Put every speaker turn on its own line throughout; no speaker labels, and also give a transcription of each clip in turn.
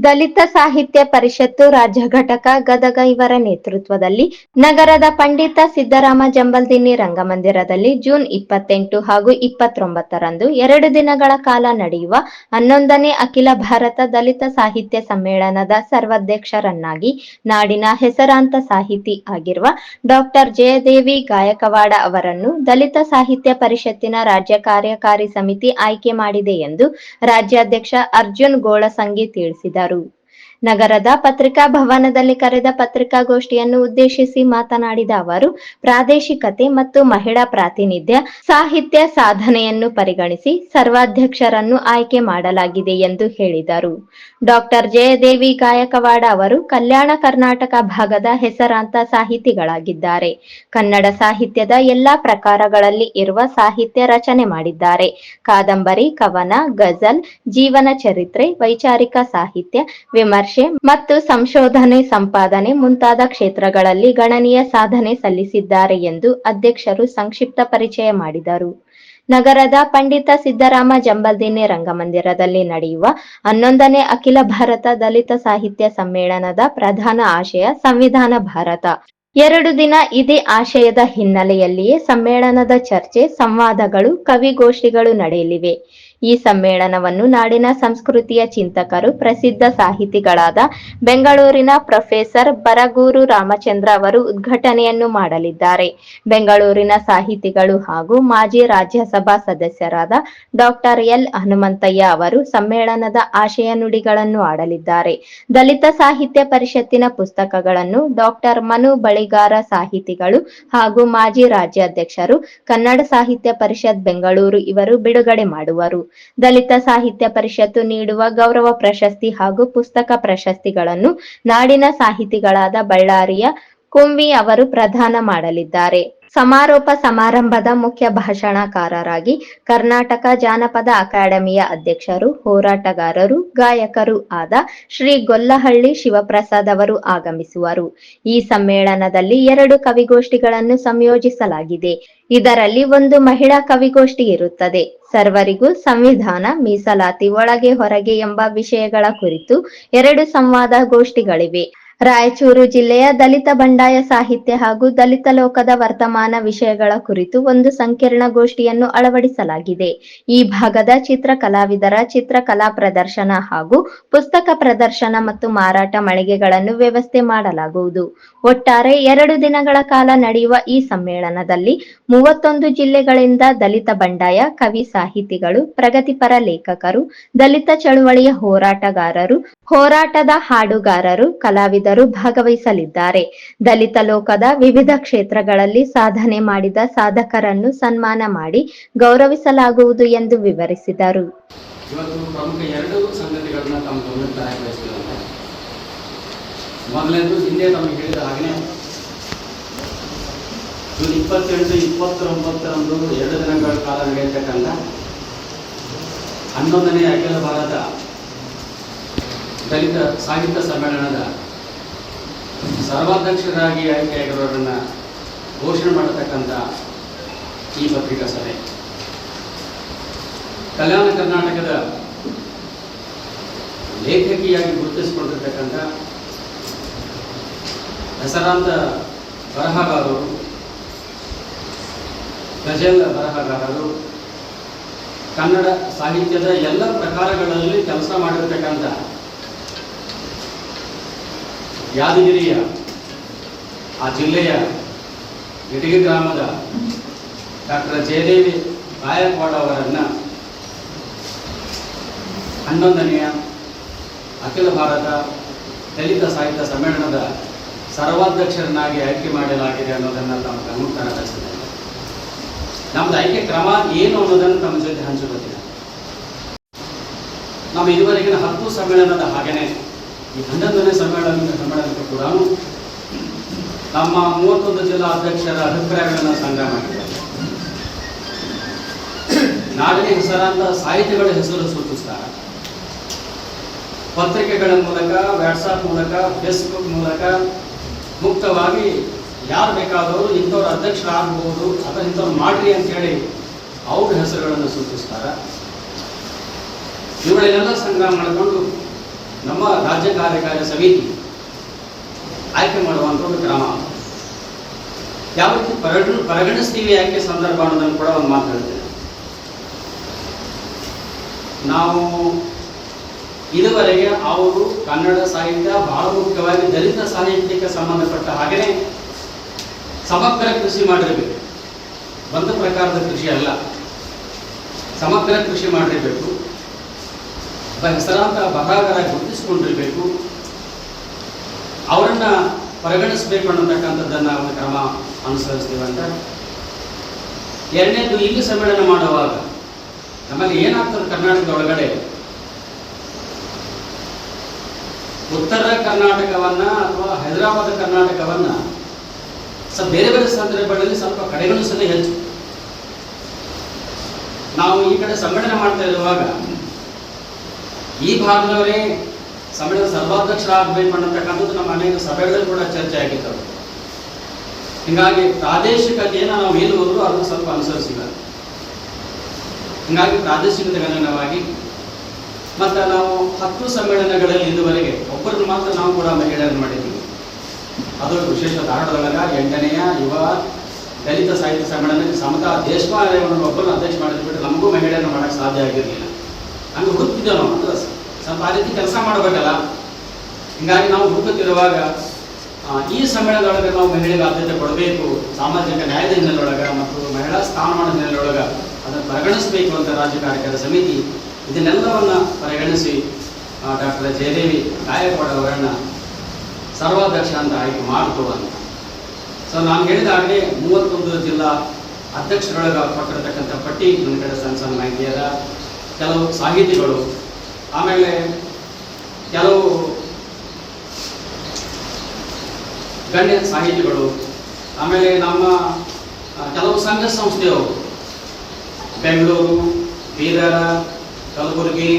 ದಲಿತ ಸಾಹಿತ್ಯ ಪರಿಷತ್ತು ರಾಜ್ಯ ಘಟಕ ಗದಗ ಇವರ ನೇತೃತ್ವದಲ್ಲಿ ನಗರದ ಪಂಡಿತ ಸಿದ್ದರಾಮ ಜಂಬಲ್ದಿನ್ನಿ ರಂಗಮಂದಿರದಲ್ಲಿ ಜೂನ್ ಇಪ್ಪತ್ತೆಂಟು ಹಾಗೂ ಇಪ್ಪತ್ತೊಂಬತ್ತರಂದು ಎರಡು ದಿನಗಳ ಕಾಲ ನಡೆಯುವ ಹನ್ನೊಂದನೇ ಅಖಿಲ ಭಾರತ ದಲಿತ ಸಾಹಿತ್ಯ ಸಮ್ಮೇಳನದ ಸರ್ವಾಧ್ಯಕ್ಷರನ್ನಾಗಿ ನಾಡಿನ ಹೆಸರಾಂತ ಸಾಹಿತಿ ಆಗಿರುವ ಡಾಕ್ಟರ್ ಜಯದೇವಿ ಗಾಯಕವಾಡ ಅವರನ್ನು ದಲಿತ ಸಾಹಿತ್ಯ ಪರಿಷತ್ತಿನ ರಾಜ್ಯ ಕಾರ್ಯಕಾರಿ ಸಮಿತಿ ಆಯ್ಕೆ ಮಾಡಿದೆ ಎಂದು ರಾಜ್ಯಾಧ್ಯಕ್ಷ ಅರ್ಜುನ್ ಗೋಳಸಂಗಿ ತಿಳಿಸಿದರು. చేశారు ನಗರದ ಪತ್ರಿಕಾ ಭವನದಲ್ಲಿ ಕರೆದ ಪತ್ರಿಕಾಗೋಷ್ಠಿಯನ್ನು ಉದ್ದೇಶಿಸಿ ಮಾತನಾಡಿದ ಅವರು, ಪ್ರಾದೇಶಿಕತೆ ಮತ್ತು ಮಹಿಳಾ ಪ್ರಾತಿನಿಧ್ಯ, ಸಾಹಿತ್ಯ ಸಾಧನೆಯನ್ನು ಪರಿಗಣಿಸಿ ಸರ್ವಾಧ್ಯಕ್ಷರನ್ನು ಆಯ್ಕೆ ಮಾಡಲಾಗಿದೆ ಎಂದು ಹೇಳಿದರು. ಡಾಕ್ಟರ್ ಜಯದೇವಿ ಗಾಯಕವಾಡ ಅವರು ಕಲ್ಯಾಣ ಕರ್ನಾಟಕ ಭಾಗದ ಹೆಸರಾಂತ ಸಾಹಿತಿಗಳಾಗಿದ್ದಾರೆ. ಕನ್ನಡ ಸಾಹಿತ್ಯದ ಎಲ್ಲಾ ಪ್ರಕಾರಗಳಲ್ಲಿ ಇರುವ ಸಾಹಿತ್ಯ ರಚನೆ ಮಾಡಿದ್ದಾರೆ. ಕಾದಂಬರಿ, ಕವನ, ಗಜಲ್, ಜೀವನ ಚರಿತ್ರೆ, ವೈಚಾರಿಕ ಸಾಹಿತ್ಯ, ವಿಮರ್ಶೆ ಮತ್ತು ಸಂಶೋಧನೆ ಸಂಪಾದನೆ ಮುಂತಾದ ಕ್ಷೇತ್ರಗಳಲ್ಲಿ ಗಣನೀಯ ಸಾಧನೆ ಸಲ್ಲಿಸಿದ್ದಾರೆ ಎಂದು ಅಧ್ಯಕ್ಷರು ಸಂಕ್ಷಿಪ್ತ ಪರಿಚಯ ಮಾಡಿದರು. ನಗರದ ಪಂಡಿತ ಸಿದ್ದರಾಮ ಜಂಬಲ್ದಿನೇ ರಂಗಮಂದಿರದಲ್ಲಿ ನಡೆಯುವ ಹನ್ನೊಂದನೇ ಅಖಿಲ ಭಾರತ ದಲಿತ ಸಾಹಿತ್ಯ ಸಮ್ಮೇಳನದ ಪ್ರಧಾನ ಆಶಯ ಸಂವಿಧಾನ ಭಾರತ. ಎರಡು ದಿನ ಇದೇ ಆಶಯದ ಹಿನ್ನೆಲೆಯಲ್ಲಿಯೇ ಸಮ್ಮೇಳನದ ಚರ್ಚೆ, ಸಂವಾದಗಳು, ಕವಿಗೋಷ್ಠಿಗಳು ನಡೆಯಲಿವೆ. ಈ ಸಮ್ಮೇಳನವನ್ನು ನಾಡಿನ ಸಂಸ್ಕೃತಿಯ ಚಿಂತಕರು ಪ್ರಸಿದ್ಧ ಸಾಹಿತಿಗಳಾದ ಬೆಂಗಳೂರಿನ ಪ್ರೊಫೆಸರ್ ಬರಗೂರು ರಾಮಚಂದ್ರ ಅವರು ಉದ್ಘಾಟನೆಯನ್ನು ಮಾಡಲಿದ್ದಾರೆ. ಬೆಂಗಳೂರಿನ ಸಾಹಿತಿಗಳು ಹಾಗೂ ಮಾಜಿ ರಾಜ್ಯಸಭಾ ಸದಸ್ಯರಾದ ಡಾಕ್ಟರ್ ಎಲ್ ಹನುಮಂತಯ್ಯ ಅವರು ಸಮ್ಮೇಳನದ ಆಶಯ ನುಡಿಗಳನ್ನು ಆಡಲಿದ್ದಾರೆ. ದಲಿತ ಸಾಹಿತ್ಯ ಪರಿಷತ್ತಿನ ಪುಸ್ತಕಗಳನ್ನು ಡಾಕ್ಟರ್ ಮನು ಬಳಿಗಾರ ಸಾಹಿತಿಗಳು ಹಾಗೂ ಮಾಜಿ ರಾಜ್ಯಾಧ್ಯಕ್ಷರು ಕನ್ನಡ ಸಾಹಿತ್ಯ ಪರಿಷತ್ ಬೆಂಗಳೂರು ಇವರು ಬಿಡುಗಡೆ ಮಾಡುವರು. ದಲಿತ ಸಾಹಿತ್ಯ ಪರಿಷತ್ತು ನೀಡುವ ಗೌರವ ಪ್ರಶಸ್ತಿ ಹಾಗೂ ಪುಸ್ತಕ ಪ್ರಶಸ್ತಿಗಳನ್ನು ನಾಡಿನ ಸಾಹಿತಿಗಳಾದ ಬಳ್ಳಾರಿಯ ಕುಂವಿ ಅವರು ಪ್ರದಾನ ಮಾಡಲಿದ್ದಾರೆ. ಸಮಾರೋಪ ಸಮಾರಂಭದ ಮುಖ್ಯ ಭಾಷಣಕಾರರಾಗಿ ಕರ್ನಾಟಕ ಜಾನಪದ ಅಕಾಡೆಮಿಯ ಅಧ್ಯಕ್ಷರು, ಹೋರಾಟಗಾರರು, ಗಾಯಕರು ಆದ ಶ್ರೀ ಗೊಲ್ಲಹಳ್ಳಿ ಶಿವಪ್ರಸಾದ್ ಅವರು ಆಗಮಿಸುವರು. ಈ ಸಮ್ಮೇಳನದಲ್ಲಿ ಎರಡು ಕವಿಗೋಷ್ಠಿಗಳನ್ನು ಸಂಯೋಜಿಸಲಾಗಿದೆ. ಇದರಲ್ಲಿ ಒಂದು ಮಹಿಳಾ ಕವಿಗೋಷ್ಠಿ ಇರುತ್ತದೆ. ಸರ್ವರಿಗೂ ಸಂವಿಧಾನ ಮೀಸಲಾತಿ ಒಳಗೆ ಹೊರಗೆ ಎಂಬ ವಿಷಯಗಳ ಕುರಿತು ಎರಡು ಸಂವಾದಗೋಷ್ಠಿಗಳಿವೆ ರಾಯಚೂರು ಜಿಲ್ಲೆಯ ದಲಿತ ಬಂಡಾಯ ಸಾಹಿತ್ಯ ಹಾಗೂ ದಲಿತ ಲೋಕದ ವರ್ತಮಾನ ವಿಷಯಗಳ ಕುರಿತು ಒಂದು ಸಂಕಿರಣ ಗೋಷ್ಠಿಯನ್ನು ಅಳವಡಿಸಲಾಗಿದೆ. ಈ ಭಾಗದ ಚಿತ್ರ ಕಲಾವಿದರ ಚಿತ್ರಕಲಾ ಪ್ರದರ್ಶನ ಹಾಗೂ ಪುಸ್ತಕ ಪ್ರದರ್ಶನ ಮತ್ತು ಮಾರಾಟ ಮಳಿಗೆಗಳನ್ನು ವ್ಯವಸ್ಥೆ ಮಾಡಲಾಗುವುದು. ಒಟ್ಟಾರೆ ಎರಡು ದಿನಗಳ ಕಾಲ ನಡೆಯುವ ಈ ಸಮ್ಮೇಳನದಲ್ಲಿ ಮೂವತ್ತೊಂದು ಜಿಲ್ಲೆಗಳಿಂದ ದಲಿತ ಬಂಡಾಯ, ಕವಿ ಸಾಹಿತಿಗಳು, ಪ್ರಗತಿಪರ ಲೇಖಕರು, ದಲಿತ ಚಳುವಳಿಯ ಹೋರಾಟಗಾರರು, ಹೋರಾಟದ ಹಾಡುಗಾರರು ಕಲಾವಿದರು ಭಾಗವಹಿಸಲಿದ್ದಾರೆ. ದಲಿತ ಲೋಕದ ವಿವಿಧ ಕ್ಷೇತ್ರಗಳಲ್ಲಿ ಸಾಧನೆ ಮಾಡಿದ ಸಾಧಕರನ್ನು ಸನ್ಮಾನ ಮಾಡಿ ಗೌರವಿಸಲಾಗುವುದು ಎಂದು ವಿವರಿಸಿದರು.
ಜೂನ್ ಇಪ್ಪತ್ತೆಂಟು, ಇಪ್ಪತ್ತೊಂಬತ್ತರಂದು ಎರಡು ದಿನಗಳ ಕಾಲ ನಡೆಯತಕ್ಕಂಥ ಹನ್ನೊಂದನೇ ಅಖಿಲ ಭಾರತ ದಲಿತ ಸಾಹಿತ್ಯ ಸಮ್ಮೇಳನದ ಸರ್ವಾಧ್ಯಕ್ಷರಾಗಿ ಆಯ್ಕೆಯಾಗಿರೋರನ್ನ ಘೋಷಣೆ ಮಾಡತಕ್ಕಂಥ ಈ ಪತ್ರಿಕಾ ಸಭೆ. ಕಲ್ಯಾಣ ಕರ್ನಾಟಕದ ಲೇಖಕಿಯಾಗಿ ಗುರುತಿಸಿಕೊಂಡಿರ್ತಕ್ಕಂಥ ಹೆಸರಾಂತ ಬರಹಗಾರರು ಗಜಲ್ ಬರಹಗಾರರು, ಕನ್ನಡ ಸಾಹಿತ್ಯದ ಎಲ್ಲ ಪ್ರಕಾರಗಳಲ್ಲಿ ಕೆಲಸ ಮಾಡಿರ್ತಕ್ಕಂಥ ಯಾದಗಿರಿಯ ಆ ಜಿಲ್ಲೆಯ ಇಟಗಿ ಗ್ರಾಮದ ಡಾಕ್ಟರ್ ಜಯದೇವಿ ಗಾಯಕ್ವಾಡ ಅವರನ್ನು ಹನ್ನೊಂದನೆಯ ಅಖಿಲ ಭಾರತ ದಲಿತ ಸಾಹಿತ್ಯ ಸಮ್ಮೇಳನದ ಸರ್ವಾಧ್ಯಕ್ಷರನ್ನಾಗಿ ಆಯ್ಕೆ ಮಾಡಲಾಗಿದೆ ಅನ್ನೋದನ್ನು ತಮ್ಮ ಗಮನ ತರಬಯಸಿದೆ ನಮ್ದು ಆಯ್ಕೆ ಕ್ರಮ ಏನು ಅನ್ನೋದನ್ನು ತಮ್ಮ ಜೊತೆ ಹಂಚಿಕೊಳ್ತೀನಿ ನಮ್ಮ ಇದುವರೆಗಿನ ಹತ್ತು ಸಮ್ಮೇಳನದ ಹಾಗೆಯೇ ಈ ಹನ್ನೊಂದನೇ ಸಮ್ಮೇಳನ ಸಮ್ಮೇಳನಕ್ಕೆ ಕೂಡ ನಮ್ಮ ಮೂವತ್ತೊಂದು ಜಿಲ್ಲಾ ಅಧ್ಯಕ್ಷರ ಅಭಿಪ್ರಾಯಗಳನ್ನು ಸಂಗ್ರಹ ಮಾಡಿದ್ದಾರೆ. ನಾಡಿನ ಹೆಸರಾಂತ ಸಾಹಿತಿಗಳ ಹೆಸರು ಸೂಚಿಸ್ತಾರೆ. ಪತ್ರಿಕೆಗಳ ಮೂಲಕ ವ್ಯಾಟ್ಸಾಪ್ ಮೂಲಕ ಫೇಸ್ಬುಕ್ ಮೂಲಕ ಮುಕ್ತವಾಗಿ ಯಾರು ಬೇಕಾದವರು ಇಂಥವ್ರ ಅಧ್ಯಕ್ಷರಾಗಬಹುದು ಅಥವಾ ಇಂಥವ್ರು ಮಾಡ್ರಿ ಅಂತ ಹೇಳಿ ಅವ್ರ ಹೆಸರುಗಳನ್ನು ಸೂಚಿಸ್ತಾರೆ. ಇವುಗಳನ್ನೆಲ್ಲ ಸಂಗ್ರಹ ಮಾಡಿಕೊಂಡು ನಮ್ಮ ರಾಜ್ಯ ಕಾರ್ಯಕಾರಿ ಸಮಿತಿ ಆಯ್ಕೆ ಮಾಡುವಂಥ ಒಂದು ಕ್ರಮ. ಯಾವ ರೀತಿ ಪರಿಗಣ, ಪರಿಗಣಿಸ್ತೀವಿ ಆಯ್ಕೆ ಸಂದರ್ಭ ಅನ್ನೋದನ್ನು ಕೂಡ ಒಂದು ಮಾತು ನಾವು ಇದುವರೆಗೆ ಅವರು ಕನ್ನಡ ಸಾಹಿತ್ಯ ಬಹಳ ಮುಖ್ಯವಾಗಿ ದಲಿತ ಸಾಹಿತ್ಯಕ್ಕೆ ಸಂಬಂಧಪಟ್ಟ ಹಾಗೆಯೇ ಸಮಗ್ರ ಕೃಷಿ ಮಾಡಿರಬೇಕು. ಬಂದ ಪ್ರಕಾರದ ಕೃಷಿ ಅಲ್ಲ. ಸಮಗ್ರ ಕೃಷಿ ಮಾಡಿರಬೇಕು. ಹೆಸರಾಂತ ಬರಹಗಾರ ಗುರುತಿಸಿಕೊಂಡಿರಬೇಕು. ಅವರನ್ನ ಪರಿಗಣಿಸಬೇಕು ಅನ್ನತಕ್ಕಂಥದ್ದನ್ನ ಒಂದು ಕ್ರಮ ಅನುಸರಿಸ್ತೀವಿ ಅಂತ. ಎರಡನೇದು ಇಲ್ಲಿ ಸಮ್ಮೇಳನ ಮಾಡುವಾಗ ನಮ್ಮಲ್ಲಿ ಏನಾಗ್ತದೆ ಕರ್ನಾಟಕದ ಒಳಗಡೆ? ಉತ್ತರ ಕರ್ನಾಟಕವನ್ನ ಅಥವಾ ಹೈದರಾಬಾದ್ ಕರ್ನಾಟಕವನ್ನ ಸ್ವಲ್ಪ ಬೇರೆ ಬೇರೆ ಸಂದರ್ಭಗಳಲ್ಲಿ ಸ್ವಲ್ಪ ಕಡೆಗಣಿಸಲು ಹೆಚ್ಚು. ನಾವು ಈ ಕಡೆ ಸಮ್ಮೇಳನ ಮಾಡ್ತಾ ಇರುವಾಗ ಈ ಭಾಗದವರೇ ಸಮ್ಮೇಳನ ಸರ್ವಾಧ್ಯಕ್ಷರಾಗಬೇಕು ಅನ್ನತಕ್ಕಂಥದ್ದು ನಮ್ಮ ಅನೇಕ ಸಭೆಗಳಲ್ಲಿ ಕೂಡ ಚರ್ಚೆ ಆಗಿತ್ತು. ಹೀಗಾಗಿ ಪ್ರಾದೇಶಿಕತೆಯನ್ನು ನಾವು ಏನು ಹೋದ್ರು ಅದನ್ನು ಸ್ವಲ್ಪ ಅನುಸರಿಸಿಲ್ಲ. ಹೀಗಾಗಿ ಪ್ರಾದೇಶಿಕತೆ ಗಣನವಾಗಿ ಮತ್ತು ನಾವು ಹತ್ತು ಸಮ್ಮೇಳನಗಳಲ್ಲಿ ಇದುವರೆಗೆ ಒಬ್ಬರನ್ನು ಮಾತ್ರ ನಾವು ಕೂಡ ಮಹಿಳೆಯರನ್ನು ಮಾಡಿದ್ದೀವಿ. ಅದರ ವಿಶೇಷ ಧಾರವಾಡದೊಳಗ ಎಂಟನೆಯ ಯುವ ದಲಿತ ಸಾಹಿತ್ಯ ಸಮ್ಮೇಳನಕ್ಕೆ ಸಮತಾ ದೇಶಪಾಲಯವನ್ನು ಒಬ್ಬರನ್ನು ಅಧ್ಯಕ್ಷ ಮಾಡಿದ್ಬಿಟ್ಟು ನಮಗೂ ಮಹಿಳೆಯನ್ನು ಮಾಡೋಕ್ಕೆ ಸಾಧ್ಯ ಆಗಿರಲಿಲ್ಲ. ಹಂಗೆ ಹುಡುಕ್ತಿದ್ದೇವೆ ನಾವು ಸ್ವಲ್ಪ ಆ ರೀತಿ ಕೆಲಸ ಮಾಡಬೇಕಲ್ಲ? ಹಿಂಗಾಗಿ ನಾವು ಹುಡುಕುತ್ತಿರುವಾಗ ಈ ಸಮ್ಮೇಳನದೊಳಗೆ ನಾವು ಮಹಿಳೆಗೆ ಆದ್ಯತೆ ಕೊಡಬೇಕು, ಸಾಮಾಜಿಕ ನ್ಯಾಯದ ಹಿನ್ನೆಲೆಯೊಳಗೆ ಮತ್ತು ಮಹಿಳಾ ಸ್ಥಾನಮಾನದ ಹಿನ್ನೆಲೆಯೊಳಗೆ ಅದನ್ನು ಪರಿಗಣಿಸಬೇಕು ಅಂತ ರಾಜ್ಯ ಕಾರ್ಯಕರ್ತ ಸಮಿತಿ ಇದನ್ನೆಲ್ಲವನ್ನು ಪರಿಗಣಿಸಿ ಡಾಕ್ಟರ್ ಜಯದೇವಿ ಗಾಯಕವಾಡ ಅವರನ್ನು ಸರ್ವಾಧ್ಯಕ್ಷ ಅಂತ ಆಯ್ಕೆ ಮಾಡ್ತು ಅಂತ. ಸೊ ನಾನು ಹೇಳಿದಾಗಲೇ ಮೂವತ್ತೊಂದು ಜಿಲ್ಲಾ ಅಧ್ಯಕ್ಷರೊಳಗೆ ಕೊಟ್ಟಿರತಕ್ಕಂಥ ಪಟ್ಟಿ ನನ್ನ ಕಡೆ ಸಣ್ಣ ಸಣ್ಣ ಮಾಹಿತಿ ಕೆಲವು ಸಾಹಿತಿಗಳು ಆಮೇಲೆ ಕೆಲವು ಗಣ್ಯ ಸಾಹಿತಿಗಳು, ಆಮೇಲೆ ನಮ್ಮ ಕೆಲವು ಸಂಘ ಸಂಸ್ಥೆಯವರು, ಬೆಂಗಳೂರು, ಬೀದರ, ಕಲಬುರಗಿ,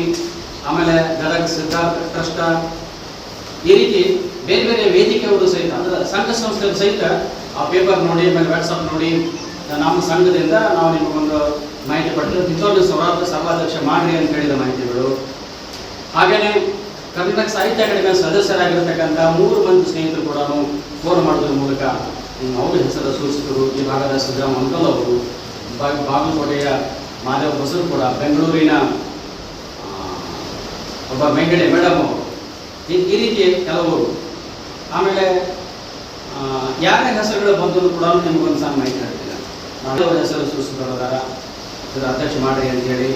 ಆಮೇಲೆ ಗದಗ ಸಿದ್ಧಾರ್ಥ ಟ್ರಸ್ಟ, ಈ ರೀತಿ ಬೇರೆ ಬೇರೆ ವೇದಿಕೆಯವರು ಸಹಿತ, ಅಂದ್ರೆ ಸಂಘ ಸಂಸ್ಥೆಯವರು ಸಹಿತ ಆ ಪೇಪರ್ ನೋಡಿ, ಆಮೇಲೆ ವಾಟ್ಸಪ್ ನೋಡಿ, ನಮ್ಮ ಸಂಘದಿಂದ ನಾವು ನಿಮಗೊಂದು ಮಾಹಿತಿ ಪಡೆದು ಇಂಥವ್ರನ್ನ ಸೌರಾಷ್ಟ್ರ ಸಭಾಧ್ಯಕ್ಷ ಮಾಡ್ರಿ ಅಂತ ಹೇಳಿದ ಮಾಹಿತಿಗಳು. ಹಾಗೇನೆ ಕರ್ನಾಟಕ ಸಾಹಿತ್ಯ ಅಕಾಡೆಮಿಯ ಸದಸ್ಯರಾಗಿರ್ತಕ್ಕಂಥ ಮೂರು ಮಂದಿ ಸ್ನೇಹಿತರು ಕೂಡ ಫೋನ್ ಮಾಡೋದ್ರ ಮೂಲಕ ಅವರು ಹೆಸರ ಸೂಚಿಸಿದರು. ಈ ಭಾಗದ ಸಿದ್ದರಾಮ ಅಂಕಲ್ ಅವರು ಬಾಗಲಕೋಟೆಯ ಮಾದೇವ ಬಸರು ಕೂಡ, ಬೆಂಗಳೂರಿನ ಒಬ್ಬ ವೆಂಕಟೆ ಮೇಡಮ್ ಈ ರೀತಿ ಕೆಲವರು. ಆಮೇಲೆ ಯಾರ ಹೆಸರುಗಳು ಬಂದು ಕೂಡ ನಿಮಗೊಂದು ಸಣ್ಣ ಮಾಹಿತಿ ಹೇಳ್ತೀನಿ. ಮಾದೇವರ ಹೆಸರು ಇದರ ಅಧ್ಯಕ್ಷ ಮಾಡ್ರಿ ಅಂತೇಳಿ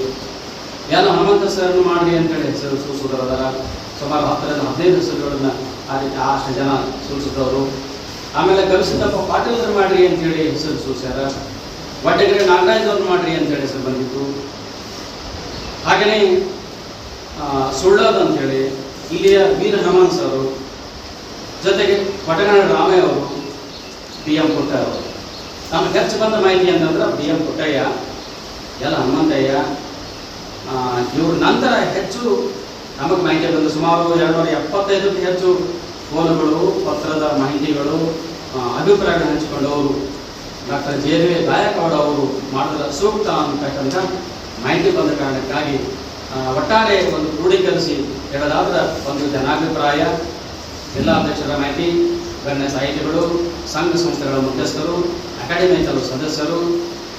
ಎಲ್ಲ ಹನುಮಂತ ಸರ್ನು ಮಾಡ್ರಿ ಅಂತೇಳಿ ಹೆಸರು ಸೂಚಿಸಿದವರ ಸುಮಾರು ಹತ್ತರಿಂದ ಹದಿನೈದು ಹೆಸರುಗಳನ್ನ ಆ ರೀತಿ ಅಷ್ಟು ಜನ ಸೂಚಿಸಿದವರು ಆಮೇಲೆ ಗವಿಸಿದ್ದಪ್ಪ ಪಾಟೀಲ್ರು ಮಾಡ್ರಿ ಅಂತೇಳಿ ಹೆಸರು ಸೂಚ್ಯಾರ ವಡ್ಡಗೆರೆ ನಾಗರಾಜ್ ಅವ್ರು ಮಾಡ್ರಿ ಅಂತೇಳಿ ಹೆಸರು ಬಂದಿತ್ತು. ಹಾಗೆಯೇ ಸುಳ್ಳೋದು ಅಂತೇಳಿ ಇಲ್ಲಿಯ ವೀರ ಹನುಮಾನ್ ಸರು, ಜೊತೆಗೆ ಕೊಟಗಣ ರಾಮಯ್ಯ ಅವರು ಬಿ ಎಂ ಪುಟ್ಟಯ್ಯ ಅವರು. ನಮ್ಗೆ ಖರ್ಚು ಬಂದ ಮಾಹಿತಿ ಅಂತಂದ್ರೆ ಬಿ ಎಂ ಪುಟ್ಟಯ್ಯ, ಎಲ್ಲ ಹನುಮಂತಯ್ಯ ಇವ್ರ ನಂತರ ಹೆಚ್ಚು ನಮಗೆ ಮಾಹಿತಿ ಬಂದು ಸುಮಾರು ಎರಡುನೂರ ಎಪ್ಪತ್ತೈದಕ್ಕೂ ಹೆಚ್ಚು ಫೋನ್ಗಳು, ಪತ್ರದ ಮಾಹಿತಿಗಳು ಅಭಿಪ್ರಾಯಗಳನ್ನು ಹಂಚಿಕೊಂಡವರು. ಡಾಕ್ಟರ್ ಜೆ ವಿ ಗಾಯಕವಾಡ ಅವರು ಮಾಡಿದ ಸೂಕ್ತ ಅಂತಕ್ಕಂಥ ಮಾಹಿತಿ ಬಂದ ಕಾರಣಕ್ಕಾಗಿ ಒಟ್ಟಾರೆ ಒಂದು ಕ್ರೋಢೀಕರಿಸಿ ಹೇಳೋದಾದ್ರೆ ಒಂದು ಜನಾಭಿಪ್ರಾಯ ಜಿಲ್ಲಾ ಅಧ್ಯಕ್ಷರ ಮಾಹಿತಿ, ಗಣ್ಯ ಸಾಹಿತಿಗಳು, ಸಂಘ ಸಂಸ್ಥೆಗಳ ಮುಖ್ಯಸ್ಥರು ಅಕಾಡೆಮಿಯ ಕೆಲವು ಸದಸ್ಯರು,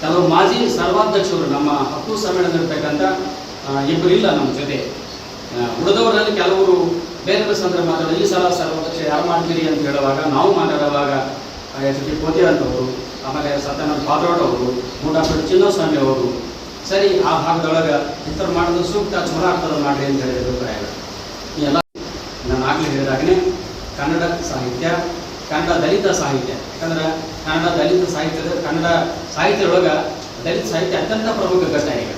ಕೆಲವು ಮಾಜಿ ಸರ್ವಾಧ್ಯಕ್ಷರು ನಮ್ಮ ಹಕ್ಕು ಸಮ್ಮೇಳನದಲ್ಲಿರ್ತಕ್ಕಂಥ ಇಬ್ಬರು ಇಲ್ಲ ನಮ್ಮ ಜೊತೆ. ಉಳಿದವರಲ್ಲಿ ಕೆಲವರು ಬೇರೆ ಬೇರೆ ಸಂದರ್ಭ ಮಾತಾಡೋದು ಈ ಸಲ ಸರ್ವಪಕ್ಷ ಯಾರು ಮಾಡ್ತೀರಿ? ಅಂತ ಹೇಳುವಾಗ ನಾವು ಮಾತಾಡುವಾಗ ಎಚ್ ಟಿ ಕೋತಿ ಅಂತವರು ಆಮೇಲೆ ಸತ್ಯನಾಥ್ ಪಾತ್ರೋಡ್ ಅವರು ಮೂಡಾಪುರ ಚಿನ್ನಸ್ವಾಮಿ ಅವರು, ಸರಿ, ಆ ಭಾಗದೊಳಗೆ ಇತರ ಮಾಡೋದು ಸೂಕ್ತ ಚಲೋ ಆಗ್ತದೆ ಮಾಡ್ರಿ ಅಂತ ಹೇಳಿ ಅಭಿಪ್ರಾಯ ಎಲ್ಲ ನಾನು ಆಗಲೇ ಹೇಳಿದಾಗನೇ, ಕನ್ನಡ ಸಾಹಿತ್ಯ, ಕನ್ನಡ ದಲಿತ ಸಾಹಿತ್ಯ, ಯಾಕಂದ್ರೆ ಕನ್ನಡ ದಲಿತ ಸಾಹಿತ್ಯದ, ಕನ್ನಡ ಸಾಹಿತ್ಯದೊಳಗೆ ದಲಿತ ಸಾಹಿತ್ಯ ಅತ್ಯಂತ ಪ್ರಮುಖ ಘಟ್ಟ ಈಗ.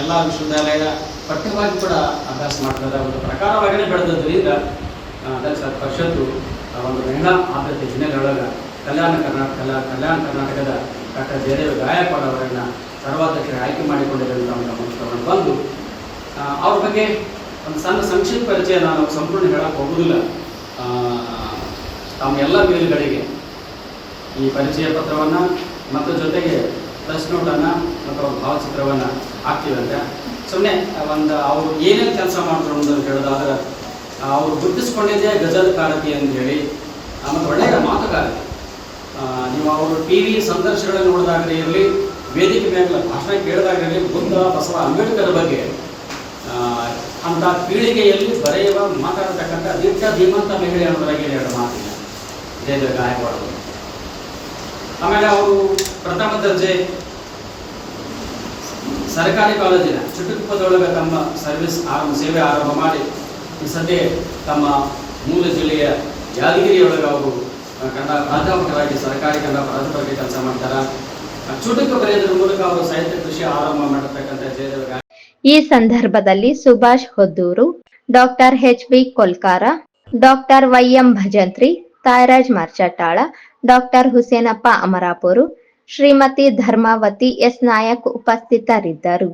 ಎಲ್ಲ ವಿಶ್ವವಿದ್ಯಾಲಯ ಪಠ್ಯವಾಗಿ ಕೂಡ ಅಭ್ಯಾಸ ಮಾಡ್ತಾರೆ ಒಂದು ಪ್ರಕಾರವಾಗಿಯೇ ಬೆಳೆದದ್ರಿಂದ ಅದೇ ಸರ್, ಪರಿಷತ್ತು ಒಂದು ಮಹಿಳಾ ಆದ್ಯತೆ ಹಿನ್ನೆಲೆಯೊಳಗೆ ಕಲ್ಯಾಣ ಕರ್ನಾಟಕ ಕಲ್ಯಾಣ ಕರ್ನಾಟಕದ ಡಾಕ್ಟರ್ ಜಯದೇವ ಗಾಯಕವಾಡ ಅವರನ್ನು ಸರ್ವಾಧ್ಯಕ್ಷರ ಆಯ್ಕೆ ಮಾಡಿಕೊಂಡಿರುವಂಥ ಒಂದು ತಗೊಂಡು ಬಂದು ಅವ್ರ ಬಗ್ಗೆ ಒಂದು ಸಣ್ಣ ಸಂಕ್ಷಿಪ್ತ ಪರಿಚಯ ನಾನು ಸಂಪೂರ್ಣ ಹೇಳಕ್ಕೆ ತಮ್ಮ ಎಲ್ಲ ಮೇಲುಗಳಿಗೆ ಈ ಪರಿಚಯ ಪತ್ರವನ್ನು, ಮತ್ತು ಜೊತೆಗೆ ಪ್ರೆಸ್ ಅವ್ರ ಭಾವಚಿತ್ರವನ್ನು ಹಾಕ್ತೀವಂತೆ. ಸುಮ್ಮನೆ ಒಂದು ಅವರು ಏನೇನು ಕೆಲಸ ಮಾಡಿದ್ರು ಅಂತ ಹೇಳೋದಾದ್ರೆ ಅವರು ಗುರುತಿಸ್ಕೊಂಡಿದ್ದೇ ಗಜಲ್ ಕಾರತಿ ಅಂತ ಹೇಳಿ ಆಮೇಲೆ ಒಳ್ಳೆಯ ಮಾತುಗಾರತಿ. ನೀವು ಅವರು ಟಿ ವಿ ಸಂದರ್ಶನಗಳನ್ನು ನೋಡಿದಾಗಲೇ ಇರಲಿ, ವೇದಿಕೆ ಮೇಲೆ ಭಾಷಣ ಕೇಳಿದಾಗಲೇ ಬುದ್ಧ, ಬಸವ, ಅಂಬೇಡ್ಕರ್ ಬಗ್ಗೆ ಅಂತ ಪೀಳಿಗೆಯಲ್ಲಿ ಬರೆಯುವ, ಮಾತಾಡತಕ್ಕಂಥ ದಿಟ್ಟ ಧೀಮಂತ ಮಹಿಳೆ ಅನ್ನೋದಾಗಿ ಎರಡು ಮಾತಿಲ್ಲ ಜಯದೇವ ಗಾಯಕವಾಡ ಆಮೇಲೆ ಅವರು ಪ್ರಥಮ ದರ್ಜೆ ಸರ್ಕಾರಿ ಕಾಲೇಜಿನ ಚುಟುಕುಪದೊಳಗೆ ತಮ್ಮ ಸರ್ವಿಸ್ ಆರಂಭ, ಸೇವೆ ಆರಂಭ ಮಾಡಿ, ಈ ಸದ್ಯ ತಮ್ಮ ಮೂಲ ಜಿಲ್ಲೆಯ ಯಾದಗಿರಿಯೊಳಗೆ ಅವರು ಕನ್ನಡ ಪ್ರಾಧ್ಯಾಪಕರಾಗಿ, ಸರ್ಕಾರಿ ಕನ್ನಡ ಪ್ರಾಧ್ಯಾಪಕರಾಗಿ ಕೆಲಸ ಮಾಡ್ತಾರೆ. ಚುಟುಕು ಬರೆಯೋದ್ರ ಮೂಲಕ ಅವರು ಸಾಹಿತ್ಯ ಕೃಷಿ ಆರಂಭ ಮಾಡಿರ್ತಕ್ಕಂಥ ಜಯದೇವ
ಈ ಸಂದರ್ಭದಲ್ಲಿ Subhash Hoddur, doctor H B Kolkar, doctor Y M Bhajantri, Thayaraj Marchatal, doctor Husenappa Amarapuru Shrimati Dharmavathi S Nayak ಉಪಸ್ಥಿತರಿದ್ದರು